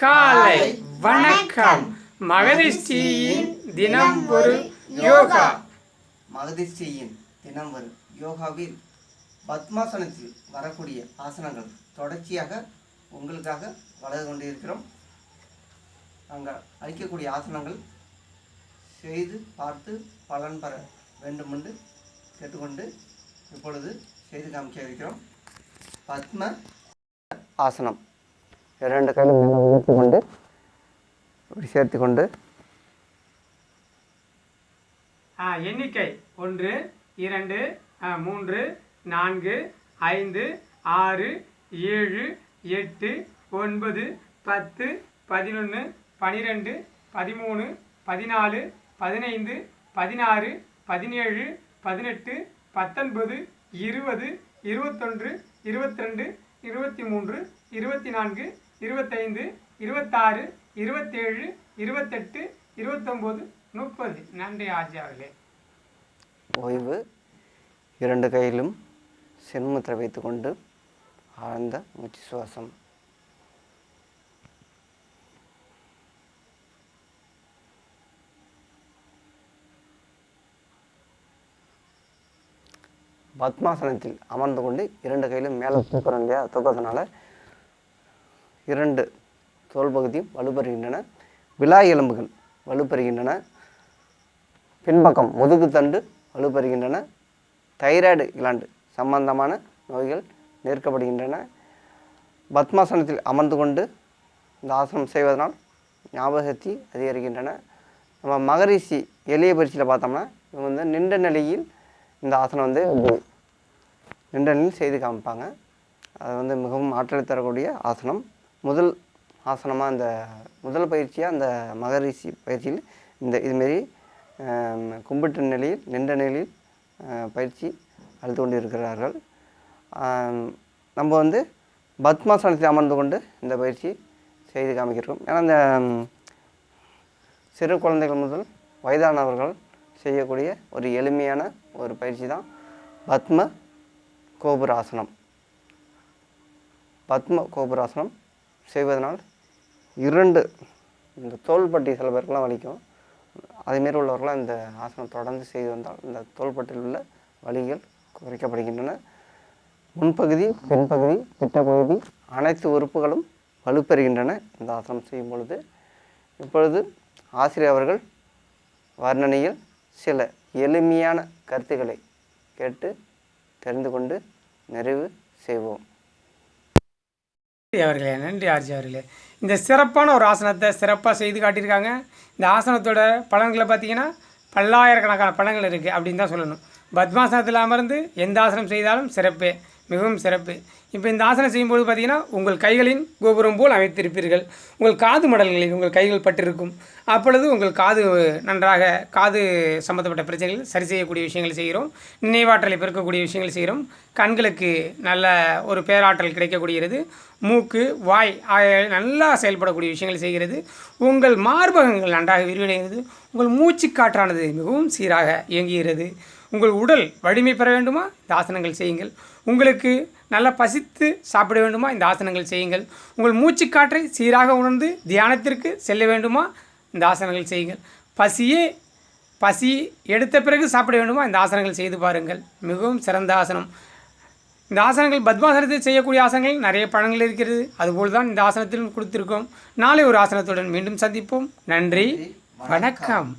காலை வணக்கம். மகதிஷ்டியின் தினம் ஒரு யோகா. மகதிஷ்டியின் தினம் ஒரு யோகாவில் பத்மாசனத்தில் வரக்கூடிய ஆசனங்கள் தொடர்ச்சியாக உங்களுக்காக வளர்ந்து கொண்டிருக்கிறோம். நாங்கள் அளிக்கக்கூடிய ஆசனங்கள் செய்து பார்த்து பலன் பெற வேண்டும் என்று கேட்டுக்கொண்டு இப்பொழுது செய்து காமிக்க இருக்கிறோம். பத்ம ஆசனம். இரண்டு கையில் மேலே உயர்த்தி கொண்டு இப்படி சேர்த்து கொண்டு எண்ணிக்கை ஒன்று இரண்டு மூன்று நான்கு ஐந்து ஆறு ஏழு எட்டு ஒன்பது பத்து பதினொன்று பனிரெண்டு பதிமூணு பதினாலு பதினைந்து பதினாறு பதினேழு பதினெட்டு பத்தொன்பது இருபது இருபத்தொன்று இருபத்திரெண்டு இருபத்தி மூன்று இருபத்தி நான்கு இருபத்தைந்து இருபத்தாறு இருபத்தேழு இருபத்தெட்டு இருபத்தொம்போது முப்பது. நன்றி ஆஜாவிலே ஓய்வு இரண்டு கையிலும் சென்முத்திரை வைத்துக்கொண்டு ஆழ்ந்த மூச்சு சுவாசம். பத்மாசனத்தில் அமர்ந்து கொண்டு இரண்டு கையிலும் மேலே தூக்குறோம் இல்லையா? தூக்கிறதுனால இரண்டு தோல் பகுதியும் வலுப்பெறுகின்றன. விழா எலும்புகள் வலுப்பெறுகின்றன. பின்பக்கம் முதுகுத்தண்டு வலுப்பெறுகின்றன. தைராய்டு கிளாண்டு சம்பந்தமான நோய்கள் நிற்கப்படுகின்றன பத்மாசனத்தில் அமர்ந்து கொண்டு இந்த ஆசனம் செய்வதனால் ஞாபகத்தி அதிகரிக்கின்றன. நம்ம மகரிஷி எளிய பயிற்சியில் பார்த்தோம்னா இவங்க வந்து நின்ற நிலையில் இந்த ஆசனம் வந்து நின்ற நிலையில் செய்து காமிப்பாங்க. அது வந்து மிகவும் ஆற்றல் தரக்கூடிய ஆசனம். முதல் ஆசனமாக இந்த முதல் பயிற்சியாக அந்த மகரிஷி பயிற்சியில் இந்த இதுமாரி கும்பிட்ட நிலையில் நின்ற நிலையில் பயிற்சி அளித்து கொண்டு இருக்கிறார்கள் நம்ம வந்து பத்மாசனத்தில் அமர்ந்து கொண்டு இந்த பயிற்சி செய்து காமிக்கிறோம். ஏன்னா இந்த சிறு குழந்தைகள் முதல் வயதானவர்கள் செய்யக்கூடிய ஒரு எளிமையான ஒரு பயிற்சி தான் பத்ம கோபுராசனம். பத்ம கோபுராசனம் செய்வதனால் இரண்டு இந்த தோள்பட்டி சில பேருக்குலாம் வலிக்கும். அதுமாரி உள்ளவர்களாம் இந்த ஆசனம் தொடர்ந்து செய்து வந்தால் இந்த தோள்பட்டியில் உள்ள வலிகள் குறைக்கப்படுகின்றன. முன்பகுதி பின்பகுதி பிட்டப்பகுதி அனைத்து உறுப்புகளும் வலுப்பெறுகின்றன இந்த ஆசனம் செய்யும் பொழுது. இப்பொழுது ஆசிரியர் அவர்கள் வர்ணனையில் சில எளிமையான கருத்துக்களை கேட்டு தெரிந்து கொண்டு நிறைவு செய்வோம். அவர்களே நன்றி ஆர்ஜி அவர்களே. இந்த சிறப்பான ஒரு ஆசனத்தை சிறப்பாக செய்து காட்டியிருக்காங்க. இந்த ஆசனத்தோட பலன்களை பார்த்தீங்கன்னா பல்லாயிரக்கணக்கான பலன்கள் இருக்குது அப்படின்னு தான் சொல்லணும். பத்மாசனத்தில் அமர்ந்து எந்த ஆசனம் செய்தாலும் சிறப்பே மிகவும் சிறப்பு. இப்போ இந்த ஆசனம் செய்யும்போது பார்த்தீங்கன்னா உங்கள் கைகளின் கோபுரம் போல் அமைத்திருப்பீர்கள். உங்கள் காது மடல்களில் உங்கள் கைகள் பட்டிருக்கும். அப்பொழுது உங்கள் காது நன்றாக காது சம்மந்தப்பட்ட பிரச்சனைகள் சரி செய்யக்கூடிய விஷயங்கள் செய்கிறோம். நினைவாற்றலை பெருக்கக்கூடிய விஷயங்கள் செய்கிறோம். கண்களுக்கு நல்ல ஒரு பேராற்றல் கிடைக்கக்கூடியது. மூக்கு வாய் ஆகிய நல்லா செயல்படக்கூடிய விஷயங்கள் செய்கிறது. உங்கள் மார்பகங்கள் நன்றாக விரிவடைகிறது. உங்கள் மூச்சு காற்றானது மிகவும் சீராக இயங்குகிறது. உங்கள் உடல் வலிமை பெற வேண்டுமா? இந்த ஆசனங்கள் செய்யுங்கள். உங்களுக்கு நல்லா பசித்து சாப்பிட வேண்டுமா? இந்த ஆசனங்கள் செய்யுங்கள். உங்கள் மூச்சுக்காற்றை சீராக உணர்ந்து தியானத்திற்கு செல்ல வேண்டுமா? இந்த ஆசனங்கள் செய்யுங்கள். பசியே பசி எடுத்த பிறகு சாப்பிட வேண்டுமா? இந்த ஆசனங்கள் செய்து பாருங்கள். மிகவும் சிறந்த ஆசனம். இந்த ஆசனங்கள் பத்மாசனத்தில் செய்யக்கூடிய ஆசனங்கள் நிறைய பலன்கள் இருக்கிறது. அதுபோல் தான் இந்த ஆசனத்திலும் கொடுத்திருக்கோம். நாளை ஒரு ஆசனத்துடன் மீண்டும் சந்திப்போம். நன்றி. வணக்கம்.